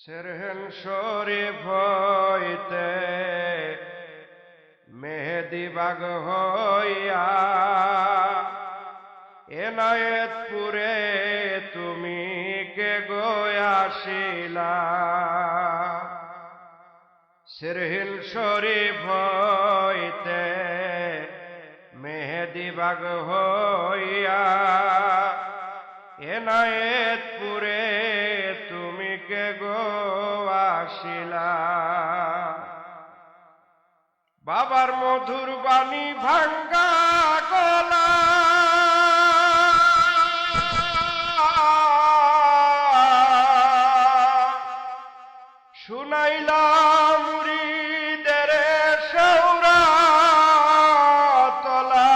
সেরহেন শরীফ হইতে মেহেদি বাগ হইয়া এনায়েতপুরে তুমি কে গোয়াশিলা সিরহিল শরীফ হইতে মেহেদি বাগ হইয়া এনায়েতপুরে বাবার মধুর বাণী ভাঙ্গা গলা। শুনাইলাম মুরিদের সৌরা তলা।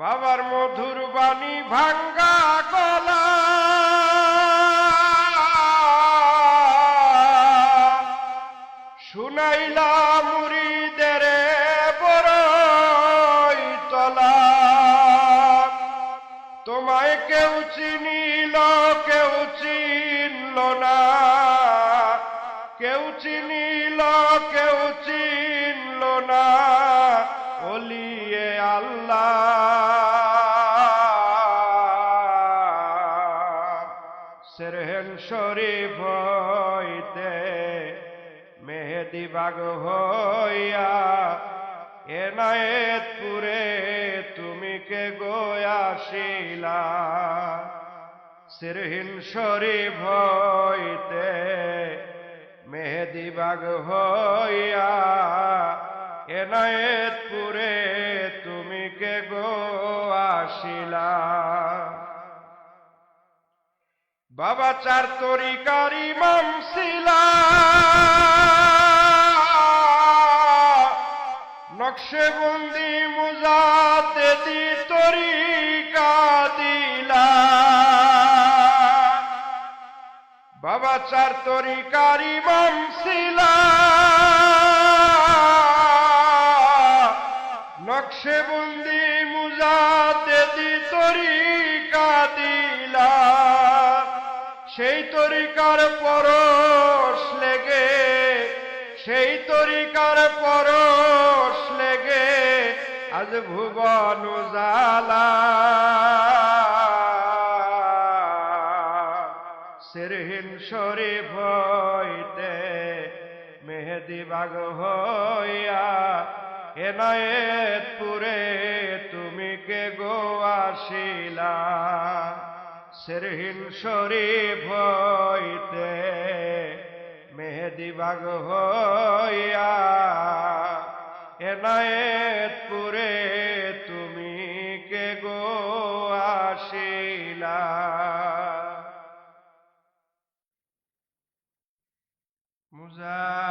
বাবার মধুর বাণী ভাঙ্গা শুনাইলা মুরিদের বড়ই তলা। তোমায় কেউ চিনিল, কেউ চিনল না। কেউ চিনিল, কেউ চিনল না। ওলিয়ে আল্লাহ। সেরহেন শরীফ মেহেদি বাগ হইয়া এনায়েতপুরে তুমি কে গোয়াশিলা সিরহিন শরীফ হইতে মেহেদি বাগ হইয়া এনায়েতপুরে তুমি কে গোয়াশিলা বাবা চার তরিকার ইমাম ছিলা। নকশে বন্দি মুজাতে দি তরিকা দিলা। বাবা চার তরিকার ইমাম ছিলা। নকশে বন্দি মুজাতে দি তরিকা দিলা। সেই তরিকার পরশ লেগে সেই তরিকার পরশ লেগে আজ ভুবন জালা সিরহিন শরীফ হইতে মেহেদি বাগ হইয়া এনায়েতপুরে তুমি কে গোয়াশিলা সিরহিন শরীফ হইতে মেহেদি বাগ হইয়া এনায়েতপুরে তুমি কে গো আসিলা? মুজাদ্দেদ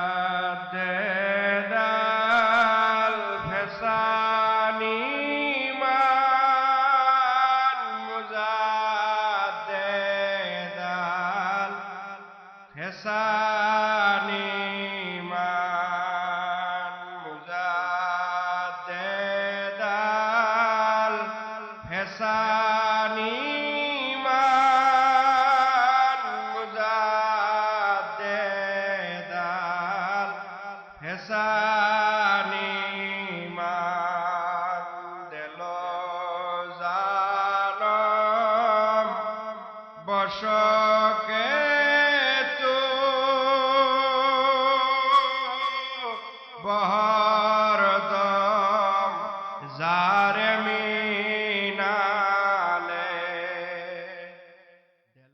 বসকে